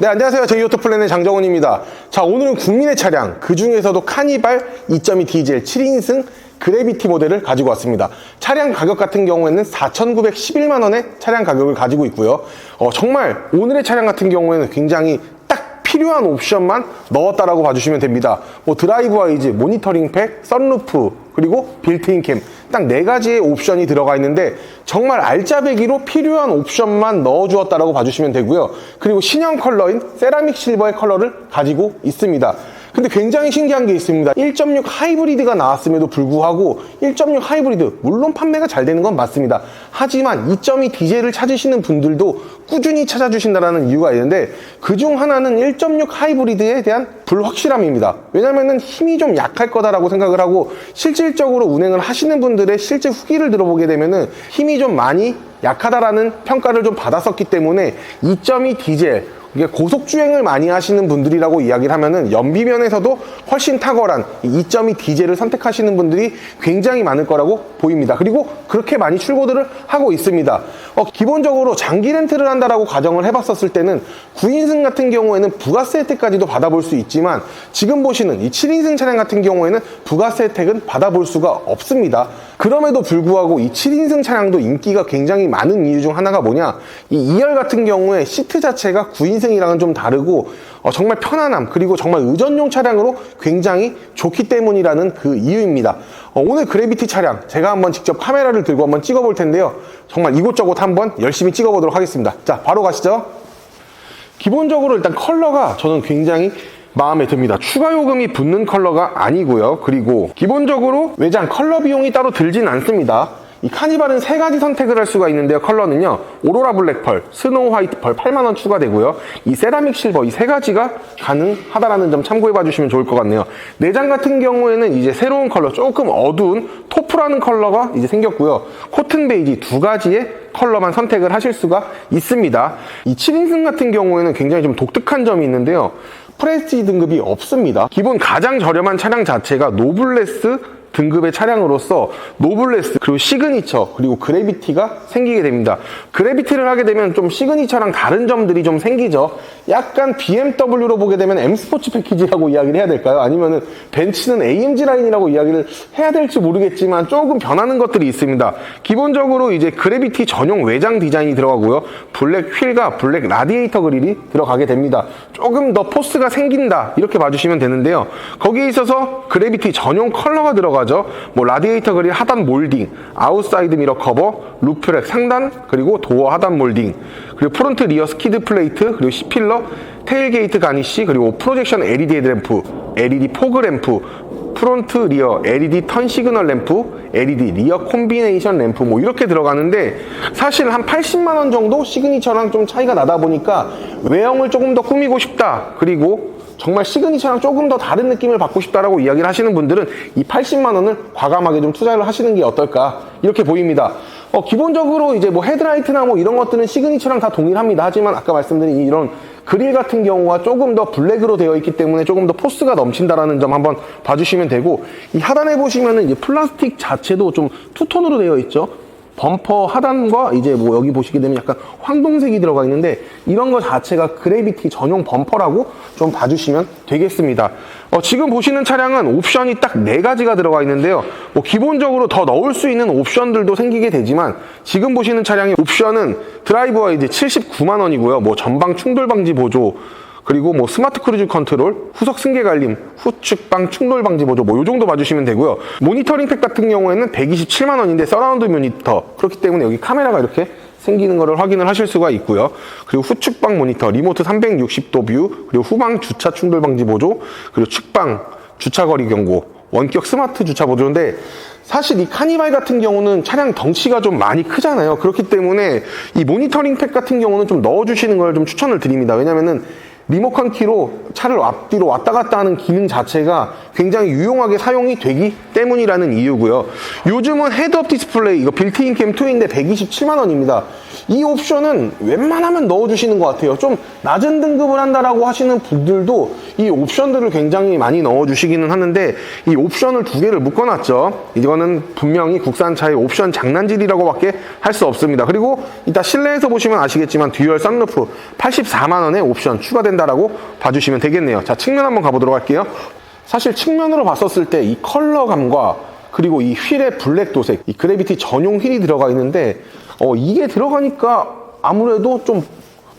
네, 안녕하세요. 제이오토 플랜의 장정훈입니다. 자, 오늘은 국민의 차량, 그 중에서도 카니발 2.2 디젤 7인승 그래비티 모델을 가지고 왔습니다. 차량 가격 같은 경우에는 4,911만원의 차량 가격을 가지고 있고요. 어, 정말 오늘의 차량 같은 경우에는 굉장히 딱 필요한 옵션만 넣었다라고 봐주시면 됩니다. 뭐 드라이브 와이즈, 모니터링 팩, 썬루프, 그리고 빌트인 캠. 딱 네 가지의 옵션이 들어가 있는데 정말 알짜배기로 필요한 옵션만 넣어주었다라고 봐주시면 되고요. 그리고 신형 컬러인 세라믹 실버의 컬러를 가지고 있습니다. 근데 굉장히 신기한 게 있습니다. 1.6 하이브리드가 나왔음에도 불구하고 1.6 하이브리드 물론 판매가 잘 되는 건 맞습니다. 하지만 2.2 디젤을 찾으시는 분들도 꾸준히 찾아주신다는 이유가 있는데 그중 하나는 1.6 하이브리드에 대한 불확실함입니다. 왜냐면은 힘이 좀 약할 거다라고 생각을 하고 실질적으로 운행을 하시는 분들의 실제 후기를 들어보게 되면은 힘이 좀 많이 약하다라는 평가를 좀 받았었기 때문에 2.2 디젤 이게 고속 주행을 많이 하시는 분들이라고 이야기를 하면은 연비면에서도 훨씬 탁월한 2.2 디젤을 선택하시는 분들이 굉장히 많을 거라고 보입니다. 그리고 그렇게 많이 출고들을 하고 있습니다. 어, 기본적으로 장기 렌트를 한다라고 가정을 해봤었을 때는 9인승 같은 경우에는 부가세 혜택까지도 받아볼 수 있지만 지금 보시는 이 7인승 차량 같은 경우에는 부가세 혜택은 받아볼 수가 없습니다. 그럼에도 불구하고 이 7인승 차량도 인기가 굉장히 많은 이유 중 하나가 뭐냐? 이 2열 같은 경우에 시트 자체가 9인승이랑은 좀 다르고 어, 정말 편안함 그리고 정말 의전용 차량으로 굉장히 좋기 때문이라는 그 이유입니다. 어, 오늘 그래비티 차량 제가 한번 직접 카메라를 들고 한번 찍어 볼 텐데요. 정말 이곳저곳 한번 열심히 찍어 보도록 하겠습니다. 자 바로 가시죠. 기본적으로 일단 컬러가 저는 굉장히 마음에 듭니다. 추가 요금이 붙는 컬러가 아니고요. 그리고 기본적으로 외장 컬러 비용이 따로 들진 않습니다. 이 카니발은 세 가지 선택을 할 수가 있는데요. 컬러는요. 오로라 블랙 펄, 스노우 화이트 펄 8만 원 추가되고요. 이 세라믹 실버 이 세 가지가 가능하다라는 점 참고해 봐 주시면 좋을 것 같네요. 내장 같은 경우에는 이제 새로운 컬러, 조금 어두운 토프라는 컬러가 이제 생겼고요. 코튼 베이지 두 가지의 컬러만 선택을 하실 수가 있습니다. 이 7인승 같은 경우에는 굉장히 좀 독특한 점이 있는데요. 프레스티지 등급이 없습니다. 기본 가장 저렴한 차량 자체가 노블레스 등급의 차량으로서 노블레스 그리고 시그니처 그리고 그래비티가 생기게 됩니다. 그래비티를 하게 되면 좀 시그니처랑 다른 점들이 좀 생기죠. 약간 BMW로 보게 되면 M 스포츠 패키지라고 이야기를 해야 될까요? 아니면은 벤츠는 AMG 라인이라고 이야기를 해야 될지 모르겠지만 조금 변하는 것들이 있습니다. 기본적으로 이제 그래비티 전용 외장 디자인이 들어가고요. 블랙 휠과 블랙 라디에이터 그릴이 들어가게 됩니다. 조금 더 포스가 생긴다 이렇게 봐주시면 되는데요. 거기에 있어서 그래비티 전용 컬러가 들어가 들어가죠. 뭐 라디에이터 그릴 하단 몰딩, 아웃사이드 미러 커버, 루프렉 상단, 그리고 도어 하단 몰딩, 그리고 프론트 리어 스키드 플레이트, 그리고 C필러, 테일게이트 가니쉬, 그리고 프로젝션 LED 헤드램프, LED 포그 램프, 프론트 리어 LED 턴 시그널 램프, LED 리어 콤비네이션 램프 뭐 이렇게 들어가는데 사실 한 80만 원 정도 시그니처랑 좀 차이가 나다 보니까 외형을 조금 더 꾸미고 싶다. 그리고 정말 시그니처랑 조금 더 다른 느낌을 받고 싶다라고 이야기를 하시는 분들은 이 80만 원을 과감하게 좀 투자를 하시는 게 어떨까 이렇게 보입니다. 어, 기본적으로 이제 뭐 헤드라이트나 뭐 이런 것들은 시그니처랑 다 동일합니다. 하지만 아까 말씀드린 이런 그릴 같은 경우가 조금 더 블랙으로 되어 있기 때문에 조금 더 포스가 넘친다라는 점 한번 봐주시면 되고 이 하단에 보시면은 이제 플라스틱 자체도 좀 투톤으로 되어 있죠. 범퍼 하단과 이제 뭐 여기 보시게 되면 약간 황동색이 들어가 있는데 이런 거 자체가 그래비티 전용 범퍼라고 좀 봐주시면 되겠습니다. 어, 지금 보시는 차량은 옵션이 딱 네 가지가 들어가 있는데요. 뭐 기본적으로 더 넣을 수 있는 옵션들도 생기게 되지만 지금 보시는 차량의 옵션은 드라이버와 이제 79만 원이고요. 뭐 전방 충돌 방지 보조 그리고 뭐 스마트 크루즈 컨트롤, 후석 승계 관림, 후측방 충돌 방지 보조 뭐 요 정도 봐주시면 되고요. 모니터링 팩 같은 경우에는 127만 원인데 서라운드 모니터 그렇기 때문에 여기 카메라가 이렇게 생기는 것을 확인을 하실 수가 있고요. 그리고 후측방 모니터, 리모트 360도 뷰, 그리고 후방 주차 충돌 방지 보조, 그리고 측방 주차 거리 경고, 원격 스마트 주차 보조인데 사실 이 카니발 같은 경우는 차량 덩치가 좀 많이 크잖아요. 그렇기 때문에 이 모니터링 팩 같은 경우는 좀 넣어주시는 걸 좀 추천을 드립니다. 왜냐면은 리모컨 키로 차를 앞뒤로 왔다 갔다 하는 기능 자체가 굉장히 유용하게 사용이 되기 때문이라는 이유고요. 요즘은 헤드업 디스플레이 이거 빌트인 캠 2인데 127만 원입니다. 이 옵션은 웬만하면 넣어주시는 것 같아요. 좀 낮은 등급을 한다라고 하시는 분들도 이 옵션들을 굉장히 많이 넣어주시기는 하는데 이 옵션을 두 개를 묶어놨죠. 이거는 분명히 국산차의 옵션 장난질이라고밖에 할 수 없습니다. 그리고 이따 실내에서 보시면 아시겠지만 듀얼 썬루프 84만 원의 옵션 추가된다라고 봐주시면 되겠네요. 자 측면 한번 가보도록 할게요. 사실 측면으로 봤었을 때 이 컬러감과 그리고 이 휠의 블랙 도색, 이 그래비티 전용 휠이 들어가 있는데 어, 이게 들어가니까 아무래도 좀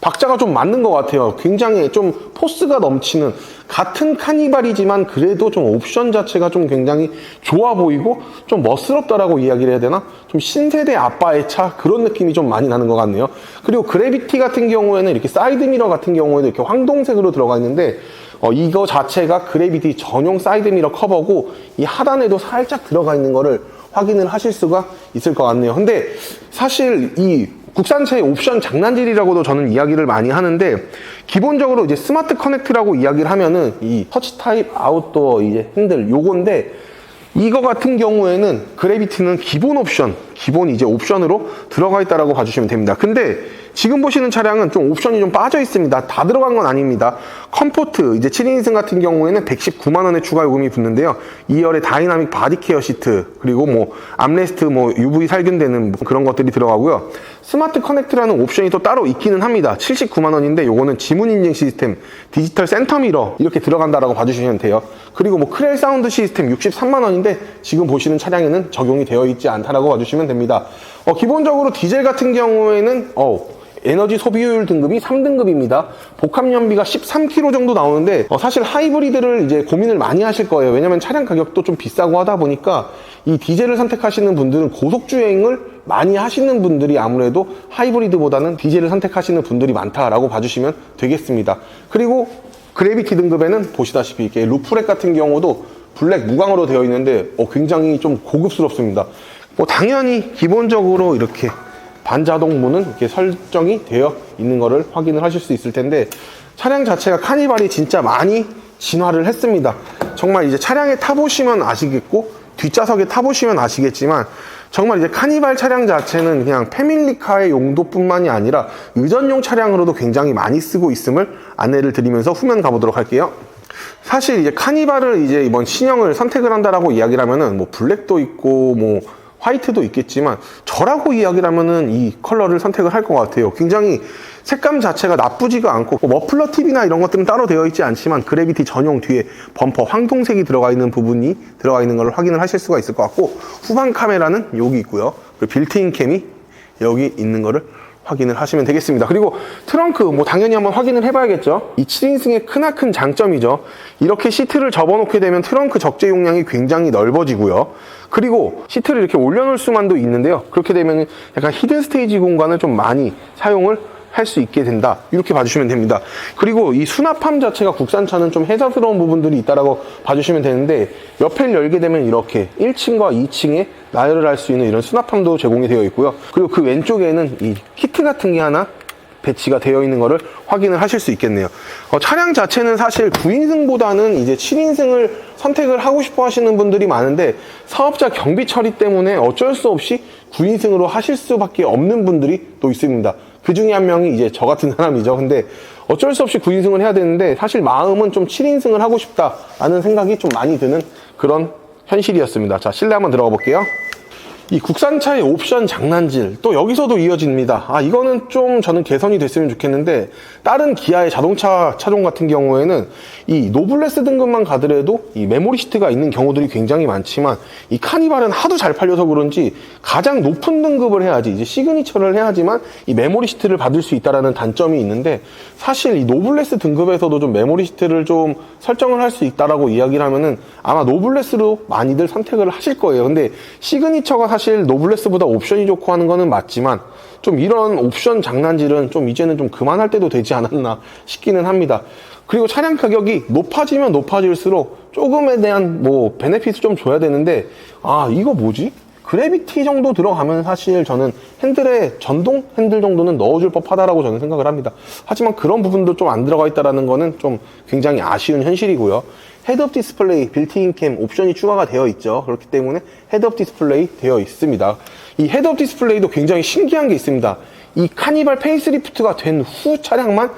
박자가 좀 맞는 것 같아요. 굉장히 좀 포스가 넘치는 같은 카니발이지만 그래도 좀 옵션 자체가 좀 굉장히 좋아 보이고 좀 멋스럽다라고 이야기를 해야 되나? 좀 신세대 아빠의 차 그런 느낌이 좀 많이 나는 것 같네요. 그리고 그래비티 같은 경우에는 이렇게 사이드 미러 같은 경우에도 이렇게 황동색으로 들어가 있는데 어, 이거 자체가 그래비티 전용 사이드 미러 커버고 이 하단에도 살짝 들어가 있는 거를 확인을 하실 수가 있을 것 같네요. 근데 사실 이 국산차의 옵션 장난질이라고도 저는 이야기를 많이 하는데 기본적으로 이제 스마트 커넥트라고 이야기를 하면은 이 터치 타입 아웃도어 이제 핸들 요건데 이거 같은 경우에는 그래비티는 기본 옵션, 기본 이제 옵션으로 들어가 있다라고 봐주시면 됩니다. 근데 지금 보시는 차량은 좀 옵션이 좀 빠져 있습니다. 다 들어간 건 아닙니다. 컴포트 이제 7인승 같은 경우에는 119만 원의 추가 요금이 붙는데요. 2열에 다이나믹 바디 케어 시트 그리고 뭐 암레스트 뭐 UV 살균되는 뭐 그런 것들이 들어가고요. 스마트 커넥트라는 옵션이 또 따로 있기는 합니다. 79만 원인데 요거는 지문 인증 시스템, 디지털 센터 미러 이렇게 들어간다라고 봐주시면 돼요. 그리고 뭐 크렐 사운드 시스템 63만 원인데 지금 보시는 차량에는 적용이 되어 있지 않다라고 봐주시면 됩니다. 어, 기본적으로 디젤 같은 경우에는 어, 에너지 소비율 등급이 3등급입니다. 복합 연비가 13km 정도 나오는데 어, 사실 하이브리드를 이제 고민을 많이 하실 거예요. 왜냐면 차량 가격도 좀 비싸고 하다 보니까 이 디젤을 선택하시는 분들은 고속 주행을 많이 하시는 분들이 아무래도 하이브리드보다는 디젤을 선택하시는 분들이 많다라고 봐주시면 되겠습니다. 그리고 그래비티 등급에는 보시다시피 이렇게 루프렉 같은 경우도 블랙 무광으로 되어 있는데 어, 굉장히 좀 고급스럽습니다. 뭐 당연히 기본적으로 이렇게 반자동 문은 이렇게 설정이 되어 있는 것을 확인을 하실 수 있을 텐데 차량 자체가 카니발이 진짜 많이 진화를 했습니다. 정말 이제 차량에 타보시면 아시겠고 뒷좌석에 타보시면 아시겠지만 정말 이제 카니발 차량 자체는 그냥 패밀리카의 용도뿐만이 아니라 의전용 차량으로도 굉장히 많이 쓰고 있음을 안내를 드리면서 후면 가보도록 할게요. 사실 이제 카니발을 이제 이번 신형을 선택을 한다라고 이야기를 하면은 뭐 블랙도 있고 뭐 화이트도 있겠지만 저라고 이야기를 하면은 이 컬러를 선택을 할 것 같아요. 굉장히 색감 자체가 나쁘지가 않고 뭐 머플러 팁이나 이런 것들은 따로 되어 있지 않지만 그래비티 전용 뒤에 범퍼 황동색이 들어가 있는 부분이 들어가 있는 걸 확인을 하실 수가 있을 것 같고 후방 카메라는 여기 있고요. 그리고 빌트인 캠이 여기 있는 거를 확인을 하시면 되겠습니다. 그리고 트렁크 뭐 당연히 한번 확인을 해봐야겠죠. 이 7인승의 크나큰 장점이죠. 이렇게 시트를 접어놓게 되면 트렁크 적재 용량이 굉장히 넓어지고요. 그리고 시트를 이렇게 올려놓을 수만도 있는데요. 그렇게 되면 약간 히든 스테이지 공간을 좀 많이 사용을 할 수 있게 된다. 이렇게 봐주시면 됩니다. 그리고 이 수납함 자체가 국산차는 좀 해자스러운 부분들이 있다라고 봐주시면 되는데 옆을 열게 되면 이렇게 1층과 2층에 나열을 할 수 있는 이런 수납함도 제공이 되어 있고요. 그리고 그 왼쪽에는 이 키트 같은 게 하나 배치가 되어 있는 것을 확인을 하실 수 있겠네요. 어, 차량 자체는 사실 9인승보다는 이제 7인승을 선택을 하고 싶어 하시는 분들이 많은데 사업자 경비 처리 때문에 어쩔 수 없이 9인승으로 하실 수밖에 없는 분들이 또 있습니다. 그 중에 한 명이 이제 저 같은 사람이죠. 근데 어쩔 수 없이 9인승을 해야 되는데 사실 마음은 좀 7인승을 하고 싶다라는 생각이 좀 많이 드는 그런 현실이었습니다. 자, 실내 한번 들어가 볼게요. 이 국산차의 옵션 장난질 또 여기서도 이어집니다. 아 이거는 좀 저는 개선이 됐으면 좋겠는데 다른 기아의 자동차 차종 같은 경우에는 이 노블레스 등급만 가더라도 이 메모리 시트가 있는 경우들이 굉장히 많지만 이 카니발은 하도 잘 팔려서 그런지 가장 높은 등급을 해야지 이제 시그니처를 해야지만 이 메모리 시트를 받을 수 있다라는 단점이 있는데 사실 이 노블레스 등급에서도 좀 메모리 시트를 좀 설정을 할 수 있다라고 이야기를 하면은 아마 노블레스로 많이들 선택을 하실 거예요. 근데 시그니처가 사실 노블레스보다 옵션이 좋고 하는 거는 맞지만 좀 이런 옵션 장난질은 좀 이제는 좀 그만할 때도 되지 않았나 싶기는 합니다. 그리고 차량 가격이 높아지면 높아질수록 조금에 대한 뭐 베네핏을 좀 줘야 되는데 아 이거 뭐지? 그래비티 정도 들어가면 사실 저는 핸들에 전동 핸들 정도는 넣어줄 법하다라고 저는 생각을 합니다. 하지만 그런 부분도 좀 안 들어가 있다라는 거는 좀 굉장히 아쉬운 현실이고요. 헤드업 디스플레이 빌트인 캠 옵션이 추가가 되어 있죠. 그렇기 때문에 헤드업 디스플레이 되어 있습니다. 이 헤드업 디스플레이도 굉장히 신기한 게 있습니다. 이 카니발 페이스리프트가 된 후 차량만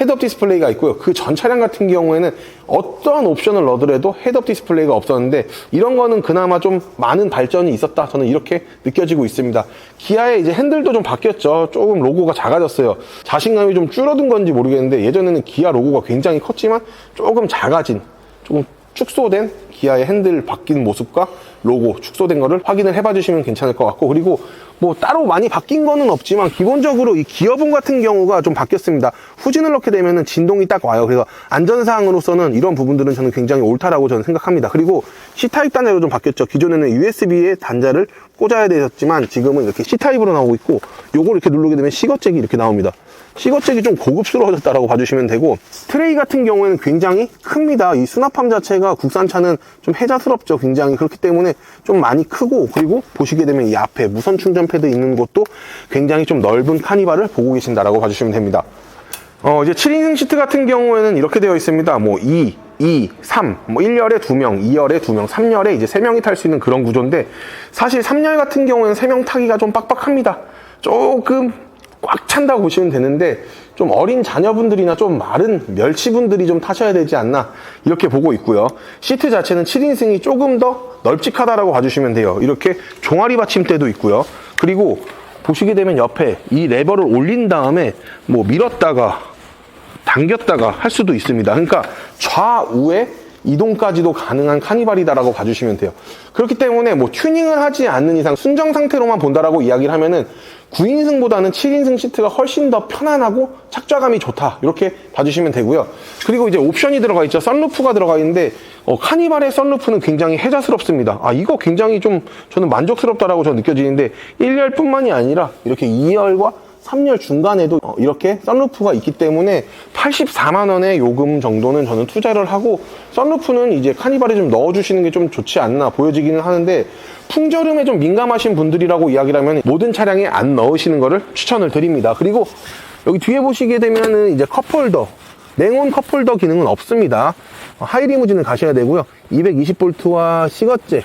헤드업 디스플레이가 있고요. 그 전 차량 같은 경우에는 어떠한 옵션을 넣더라도 헤드업 디스플레이가 없었는데 이런 거는 그나마 좀 많은 발전이 있었다. 저는 이렇게 느껴지고 있습니다. 기아의 이제 핸들도 좀 바뀌었죠. 조금 로고가 작아졌어요. 자신감이 좀 줄어든 건지 모르겠는데 예전에는 기아 로고가 굉장히 컸지만 조금 작아진, 조금 축소된 기아의 핸들 바뀐 모습과 로고 축소된 거를 확인을 해봐 주시면 괜찮을 것 같고 그리고 뭐 따로 많이 바뀐 거는 없지만 기본적으로 이 기어봉 같은 경우가 좀 바뀌었습니다. 후진을 넣게 되면은 진동이 딱 와요. 그래서 안전사항으로서는 이런 부분들은 저는 굉장히 옳다라고 저는 생각합니다. 그리고 C타입 단자로 좀 바뀌었죠. 기존에는 USB에 단자를 꽂아야 되었지만 지금은 이렇게 C타입으로 나오고 있고 요걸 이렇게 누르게 되면 시거잭이 이렇게 나옵니다. 시거잭이 좀 고급스러워졌다라고 봐주시면 되고 트레이 같은 경우에는 굉장히 큽니다. 이 수납함 자체가 국산차는 좀 해자스럽죠 굉장히 그렇기 때문에 좀 많이 크고 그리고 보시게 되면 이 앞에 무선 충전 패드 있는 곳도 굉장히 좀 넓은 카니발을 보고 계신다라고 봐주시면 됩니다 어, 이제 7인승 시트 같은 경우에는 이렇게 되어 있습니다. 뭐 2, 2, 3, 뭐 1열에 2명, 2열에 2명, 3열에 이제 3명이 탈 수 있는 그런 구조인데 사실 3열 같은 경우에는 3명 타기가 좀 빡빡합니다. 조금 꽉 찬다고 보시면 되는데 좀 어린 자녀분들이나 좀 마른 멸치분들이 좀 타셔야 되지 않나 이렇게 보고 있고요. 시트 자체는 7인승이 조금 더 널찍하다라고 봐주시면 돼요. 이렇게 종아리 받침대도 있고요. 그리고 보시게 되면 옆에 이 레버를 올린 다음에 뭐 밀었다가 당겼다가 할 수도 있습니다. 그러니까 좌우에 이동까지도 가능한 카니발이다라고 봐주시면 돼요. 그렇기 때문에 뭐 튜닝을 하지 않는 이상 순정 상태로만 본다라고 이야기를 하면은 9인승보다는 7인승 시트가 훨씬 더 편안하고 착좌감이 좋다. 이렇게 봐주시면 되고요. 그리고 이제 옵션이 들어가 있죠. 썬루프가 들어가 있는데 어, 카니발의 썬루프는 굉장히 해자스럽습니다. 아 이거 굉장히 좀 저는 만족스럽다라고 저는 느껴지는데 1열뿐만이 아니라 이렇게 2열과 3열 중간에도 어, 이렇게 썬루프가 있기 때문에 84만 원의 요금 정도는 저는 투자를 하고 썬루프는 이제 카니발에 좀 넣어주시는 게 좀 좋지 않나 보여지기는 하는데 풍절음에 좀 민감하신 분들이라고 이야기를 하면 모든 차량에 안 넣으시는 거를 추천을 드립니다. 그리고 여기 뒤에 보시게 되면은 이제 컵홀더 냉온 컵홀더 기능은 없습니다. 어, 하이리무진을 가셔야 되고요. 220V와 시거잭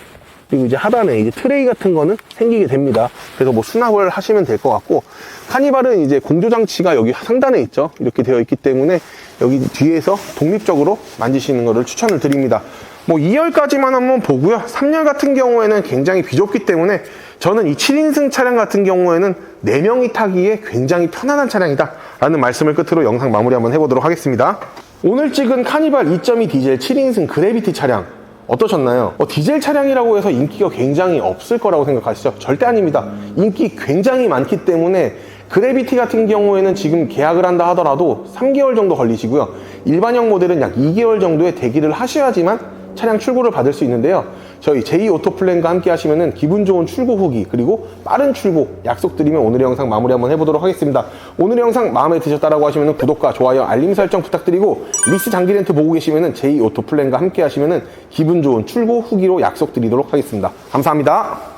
그리고 이제 하단에 이제 트레이 같은 거는 생기게 됩니다. 그래서 뭐 수납을 하시면 될 것 같고 카니발은 이제 공조 장치가 여기 상단에 있죠. 이렇게 되어 있기 때문에 여기 뒤에서 독립적으로 만지시는 것을 추천을 드립니다. 뭐 2열까지만 한번 보고요. 3열 같은 경우에는 굉장히 비좁기 때문에 저는 이 7인승 차량 같은 경우에는 4명이 타기에 굉장히 편안한 차량이다 라는 말씀을 끝으로 영상 마무리 한번 해보도록 하겠습니다. 오늘 찍은 카니발 2.2 디젤 7인승 그래비티 차량 어떠셨나요? 어, 디젤 차량이라고 해서 인기가 굉장히 없을 거라고 생각하시죠? 절대 아닙니다. 인기 굉장히 많기 때문에 그래비티 같은 경우에는 지금 계약을 한다 하더라도 3개월 정도 걸리시고요. 일반형 모델은 약 2개월 정도의 대기를 하셔야지만 차량 출고를 받을 수 있는데요. 저희 제2 오토플랜과 함께 하시면은 기분 좋은 출고 후기 그리고 빠른 출고 약속드리면 오늘의 영상 마무리 한번 해보도록 하겠습니다. 오늘의 영상 마음에 드셨다라고 하시면은 구독과 좋아요, 알림 설정 부탁드리고 리스 장기 렌트 보고 계시면은 제2 오토플랜과 함께 하시면은 기분 좋은 출고 후기로 약속드리도록 하겠습니다. 감사합니다.